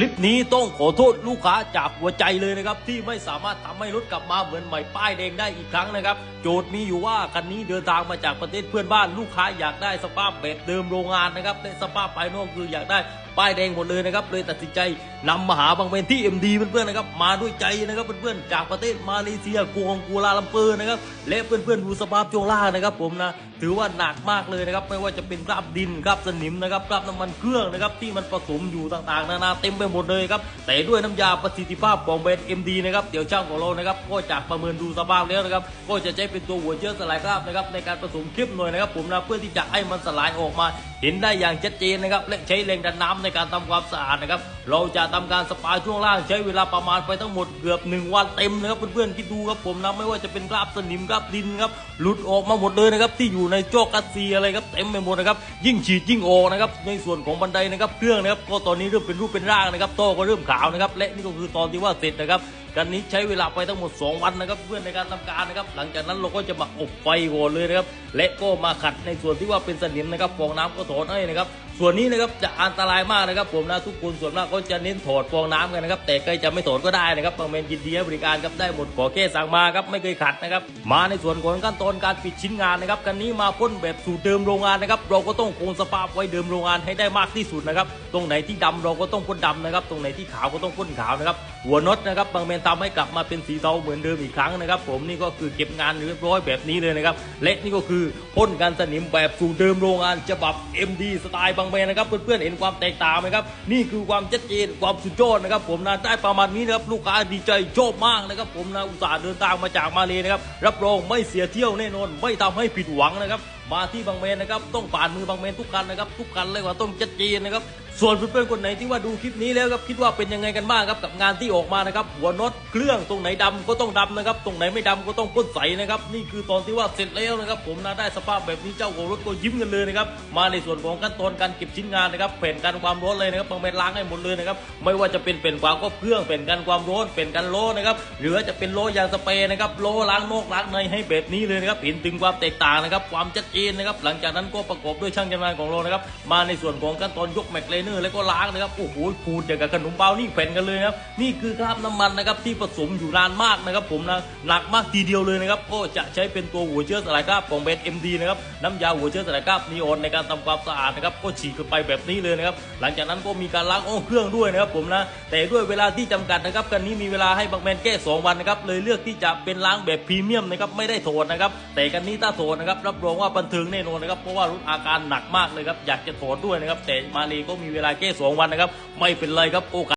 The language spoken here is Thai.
คลิปนี้ต้องขอโทษลูกค้าจากหัวใจเลยนะครับ ที่ไม่สามารถทำให้รถกลับมาเหมือนใหม่ป้ายแดงได้อีกครั้งนะครับ โจทย์มีอยู่ว่าคันนี้เดินทางมาจากประเทศเพื่อนบ้านลูกค้าอยากได้สภาพแบบเดิมโรงงานนะครับและสภาพภายนอกคืออยากได้ ป้ายแดงหมดเลยนะครับเลยตัดสินใจนำมหาบางเวนที่ MD เพื่อนๆนะครับมาด้วยใจนะครับเพื่อนๆจากประเทศมาเลเซียกวงกัวลาลัมเปอร์นะครับและเพื่อนๆดูสภาพช่วงล่านะครับผมนะถือว่าหนักมากเลยนะครับไม่ว่าจะเป็นคราบดินคราบสนิมนะครับคราบน้ำมันเครื่องนะครับที่มันผสมอยู่ต่างๆ นานาเต็มไปหมดเลยครับแต่ด้วยน้ำยาประสิทธิภาพของแบรนด์ MD นะครับเดี๋ยวช่างของเรานะครับก็จากประเมินดูสภาพแล้วนะครับก็จะใช้เป็นตัวหัวเชื้อสลายคราบนะครับในการผสมเข้มหน่อยนะครับผมนะเพื่อที่จะให้มันสลายออกมาเห็นได้อย่างชัดเจนนะครับและใช้แรงดันน้ำในการทำความสะอาดนะครับ เราจะทำการสปาช่วงล่างใช้เวลาประมาณไปทั้งหมดเกือบหนึ่งวันเต็มนะครับเพื่อนๆคิดดูครับผมนะไม่ว่าจะเป็นคราบสนิมคราบดินครับหลุดออกมาหมดเลยนะครับที่อยู่ในโจกัสซีอะไรครับเต็มไปหมดนะครับยิ่งฉีดยิ่งออกนะครับในส่วนของบันไดนะครับเครื่องนะครับก็ตอนนี้เริ่มเป็นรูปเป็นร่างนะครับโต้ก็เริ่มขาวนะครับและนี่ก็คือตอนที่ว่าเสร็จนะครับกันนี้ใช้เวลาไปทั้งหมด 2 วันนะครับเพื่อนในการทำการนะครับหลังจากนั้นเราก็จะมาอบไฟก่อนเลยนะครับและก็มาขัดในส่วนที่ว่าเป็นสนิมนะครับฟองน้ำก็ถอดให้นะครับ ส่วนนี้นะครับจะอันตรายมากนะครับ ผมนะทุกคนส่วนมากก็จะเน้นถอดฟองน้ำกันนะครับแต่ใครจะไม่ถอดก็ได้นะครับบางเมนยินดีให้บริการครับได้หมดขอแค่สั่งมาครับไม่เคยขัดนะครับมาในส่วนของขั้นตอนการปิดชิ้นงานนะครับกันนี้มาพ่นแบบสูตรเดิมโรงงานนะครับเราก็ต้องคงสภาพไว้เดิมโรงงานให้ได้มากที่สุดนะครับตรงไหนที่ดำเราก็ต้องพ่นดำนะครับตรงไหนที่ขาวก็ต้องพ่นขาวนะครับหัวน็อตนะครับบางเมนทำให้กลับมาเป็นสีเทาเหมือนเดิมอีกครั้งนะครับ ผมนี่ก็คือเก็บงานเรียบร้อยแบบนี้เลยนะครับและนี่ก็คือพ่นกันสนิมแบบสูตรเดิมโรงงานฉบับ MD สไตล์บางเมนนะครับเพื่อนๆเห็นความแตกต่างไหมครับนี่คือความชัดเจนความสุดยอดนะครับ ผมนะได้ประมาณนี้นะครับลูกค้าดีใจชอบมากนะครับผมนะอุตส่าห์เดินทางมาจากมาเลยนะครับรับรองไม่เสียเที่ยวแน่นอน ไม่ทำให้ผิดหวังนะครับ มาที่บางเมนนะครับต้องผ่านมือบางเมนทุกคันนะครับทุกคันเลยว่าต้องชัดเจนนะครับส่วนเพื่อนๆคนไหนที่ว่าดูคลิปนี้แล้วครับคิดว่าเป็นยังไงกันบ้างครับกับงานที่ออกมานะครับหัวน็อตเครื่องตรงไหนดำก็ต้องดำนะครับตรงไหนไม่ดำก็ต้องพ่นใสนะครับนี่คือตอนที่ว่าเสร็จแล้วนะครับผมนะได้สภาพแบบนี้เจ้าของรถก็ยิ้มกันเลยนะครับมาในส่วนของขั้นตอนการเก็บชิ้นงานนะครับแผ่นกันความร้อนเลยนะครับบางเมนล้างให้หมดเลยนะครับไม่ว่าจะเป็นแผ่นฝาครอบเครื่องแผ่นกันความร้อนแผ่นกันโลนะครับหรือจะเป็นโลยางสเปรย์นะครับโลล้างนอกล้างในให้แบบนี้เลยนะครับเห็นถึงความแตกต่างนะครับความชัดเจนนะครับหลังจากนั้นก็ประกอบด้วยช่างชำนาญของเรานะครับมาในส่วนของขั้นตอนยกแมกเลเนอร์แล้วก็ล้างนะครับโอ้โหขูดอย่างกับขนมเบานี่แผ่นกันเลยนะครับนี่คือคราบน้ำมันนะครับที่ผสมอยู่นานมากนะครับผมนะหนักมากทีเดียวเลยนะครับก็จะใช้เป็นตัวหัวเชื้อสลายคราบของแบรนด์ MD นะครับน้ำยาหัวเชื้อสลายคราบนีออนในการทำความสะอาดนะครับก็ฉีดกันไปแบบนี้เลยนะครับหลังจากนั้นก็มีการล้างอ้อเครื่องด้วยนะครับผมนะแต่ด้วยเวลาที่จำกัดนะครับกันนี้มีเวลาให้บางแมนแก้2วันนะครับเลยเลือกที่จะเป็นล้างแบบพรีเมียมนะครับไม่ได้โถดนะครับแต่กันนี้ถ้าโถดนะครับรับรองว่าบันถึงแน่นอนนะครับเพราะว่ารุนอาการหนักมากเลยครับอยากจะถอนด้วยนะครับแต่มาลีก็มีเวลาแก้2วันนะครับไม่เป็นไรครับโอกาส